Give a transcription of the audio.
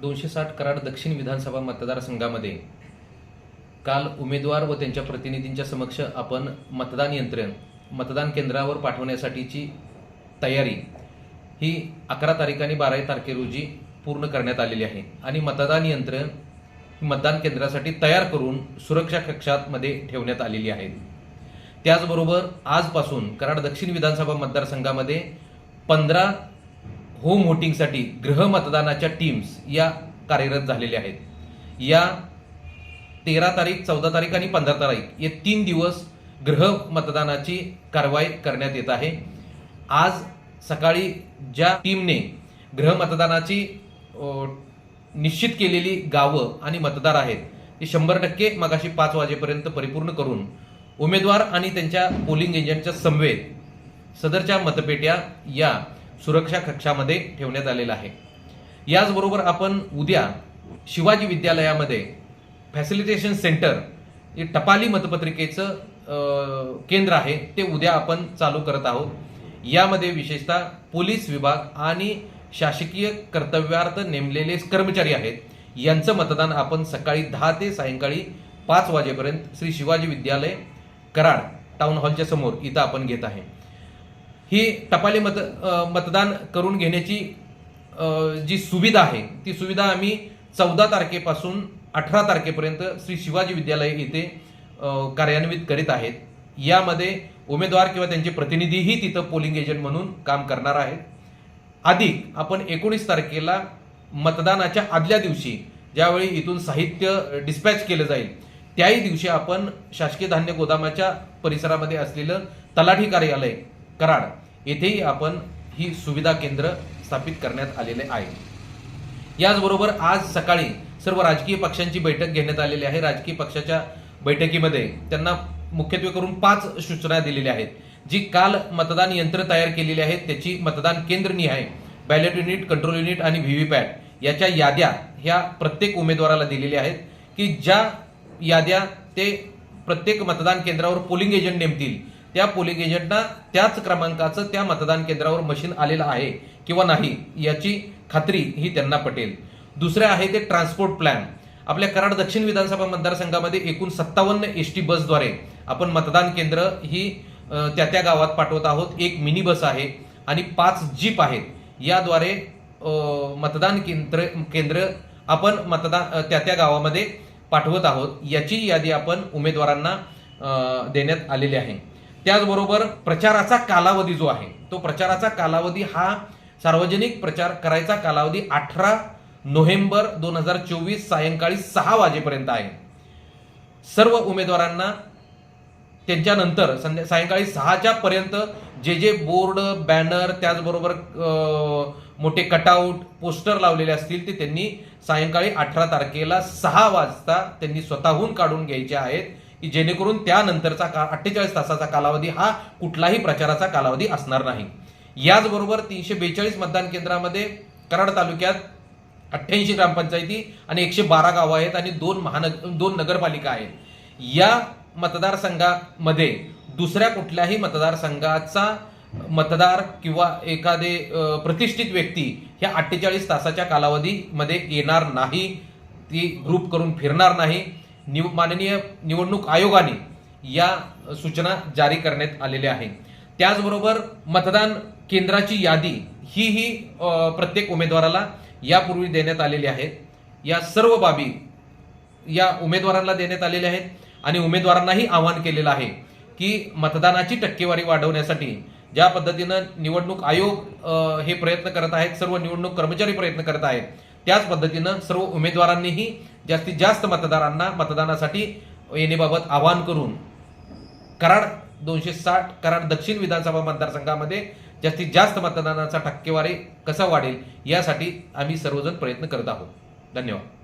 दोनशे साठ कराड दक्षिण विधानसभा मतदारसंघामध्ये. काल उमेदवार व त्यांच्या प्रतिनिधींच्या समक्ष आपण मतदान यंत्रण मतदान केंद्रावर पाठवण्यासाठीची तयारी ही अकरा तारीख आणि बारा तारखे रोजी पूर्ण करण्यात आलेली आहे. आणि मतदान यंत्र मतदान केंद्रासाठी तयार करून सुरक्षा कक्षामध्ये ठेवण्यात आलेली आहेत त्याचबरोबर आजपासून कराड दक्षिण विधानसभा मतदारसंघामध्ये पंधरा होम व्होटिंगसाठी ग्रह मतदानाच्या टीम्स या कार्यरत झालेल्या आहेत. या तेरा तारीख चौदा तारीख आणि पंधरा तारीख या तीन दिवस ग्रह मतदानाची कारवाई करण्यात येत आहे. आज सकाळी ज्या टीमने ग्रह मतदानाची निश्चित केलेली गावं आणि मतदार आहेत ते शंभर टक्के मगाशी पाच वाजेपर्यंत परिपूर्ण करून उमेदवार आणि त्यांच्या पोलिंग एजंटच्या समवेत सदरच्या मतपेट्या या सुरक्षा कक्षामध्ये ठेवण्यात आलेला आहे. याचबरोबर आपण उद्या शिवाजी विद्यालयामध्ये फॅसिलिटेशन सेंटर हे टपाली मतपत्रिकेचं केंद्र आहे ते उद्या आपण चालू करत आहोत. यामध्ये विशेषतः पोलीस विभाग आणि शासकीय कर्तव्यार्थ नेमलेले कर्मचारी आहेत. यांचं मतदान आपण सकाळी दहा ते सायंकाळी पाच वाजेपर्यंत श्री शिवाजी विद्यालय कराड टाउन हॉलच्या समोर इथं आपण घेत आहे. ही टपाली मत मतदान करून घेण्याची जी सुविधा आहे ती सुविधा आम्ही चौदा तारखेपासून अठरा तारखेपर्यंत श्री शिवाजी विद्यालय येथे कार्यान्वित करीत आहेत. यामध्ये उमेदवार किंवा त्यांचे प्रतिनिधीही तिथं पोलिंग एजंट म्हणून काम करणार आहेत. अधिक आपण एकोणीस तारखेला मतदानाच्या आदल्या दिवशी ज्यावेळी इथून साहित्य डिस्पॅच केलं जाईल त्याही दिवशी आपण शासकीय धान्य गोदामाच्या परिसरामध्ये असलेलं तलाठी कार्यालय कराड. येथेही आपण ही सुविधा केंद्र स्थापित करण्यात आलेले आहे. याचबरोबर आज सकाळी सर्व राजकीय पक्षांची बैठक घेण्यात आलेली आहे. राजकीय पक्षाच्या बैठकीमध्ये त्यांना मुख्यत्वे करून पाच सूचना दिलेल्या आहेत. जी काल मतदान यंत्र तयार केलेली आहेत. त्याची मतदान केंद्र निहाय बॅलेट युनिट कंट्रोल युनिट आणि व्हीव्हीपॅट याच्या याद्या ह्या प्रत्येक उमेदवाराला दिलेल्या आहेत की ज्या याद्या ते प्रत्येक मतदान केंद्रावर पोलिंग एजंट नेमतील. त्या पोलिंग एजंटना त्याच क्रमांकाचं त्या मतदान केंद्रावर मशीन आलेलं आहे किंवा नाही याची खात्री ही त्यांना पटेल. दुसरे आहे ते ट्रान्सपोर्ट प्लॅन आपल्या कराड दक्षिण विधानसभा मतदारसंघामध्ये एकूण सत्तावन्न एस टी बसद्वारे आपण मतदान केंद्र ही त्या त्या गावात पाठवत आहोत. एक मिनी बस आहे आणि पाच जीप आहेत. याद्वारे मतदान केंद्र केंद्र आपण मतदान त्या त्या गावामध्ये पाठवत आहोत. याची यादी आपण उमेदवारांना देण्यात आलेली आहे. त्याचबरोबर प्रचाराचा कालावधी जो आहे तो प्रचाराचा कालावधी हा सार्वजनिक प्रचार करायचा कालावधी अठरा नोव्हेंबर दोन हजार चोवीस सायंकाळी सहा वाजेपर्यंत आहे. सर्व उमेदवारांना त्यांच्यानंतर संध्या सायंकाळी सहाच्या पर्यंत जे जे बोर्ड बॅनर त्याचबरोबर मोठे कटआउट पोस्टर लावलेले असतील ते त्यांनी सायंकाळी अठरा तारखेला सहा वाजता त्यांनी स्वतःहून काढून घ्यायचे आहेत. की जेणेकरून त्यानंतरचा का अठ्ठेचाळीस तासाचा कालावधी हा कुठलाही प्रचाराचा कालावधी असणार नाही. याचबरोबर तीनशे बेचाळीस मतदान केंद्रामध्ये कराड तालुक्यात अठ्ठ्याऐंशी ग्रामपंचायती आणि एकशे बारा गावं आहेत आणि दोन महानग दोन नगरपालिका आहेत. या मतदारसंघामध्ये दुसऱ्या कुठल्याही मतदारसंघाचा मतदार किंवा एखादे प्रतिष्ठित व्यक्ती ह्या अठ्ठेचाळीस तासाच्या कालावधीमध्ये येणार नाही. ती ग्रुप करून फिरणार नाही. निव माननीय निवडणूक आयोगाने या सूचना जारी करण्यात आलेल्या आहे त्याचबरोबर मतदान केंद्राची यादी ही ही प्रत्येक उमेदवाराला यापूर्वी देण्यात आलेली आहेत या सर्व बाबी या उमेदवारांना देण्यात आलेल्या आहेत आणि उमेदवारांनाही आवाहन केलेलं आहे की मतदानाची टक्केवारी वाढवण्यासाठी ज्या पद्धतीनं निवडणूक आयोग हे प्रयत्न करत आहेत सर्व निवडणूक कर्मचारी प्रयत्न करत आहेत त्याच पद्धतीनं सर्व उमेदवारांनीही जास्तीत जास्त मतदारांना मतदानासाठी येण्याबाबत आवाहन करून कराड दोनशे साठ कराड दक्षिण विधानसभा मतदारसंघामध्ये जास्तीत जास्त मतदानाचा टक्केवारी कसा वाढेल यासाठी आम्ही सर्वजण प्रयत्न करत आहोत. धन्यवाद.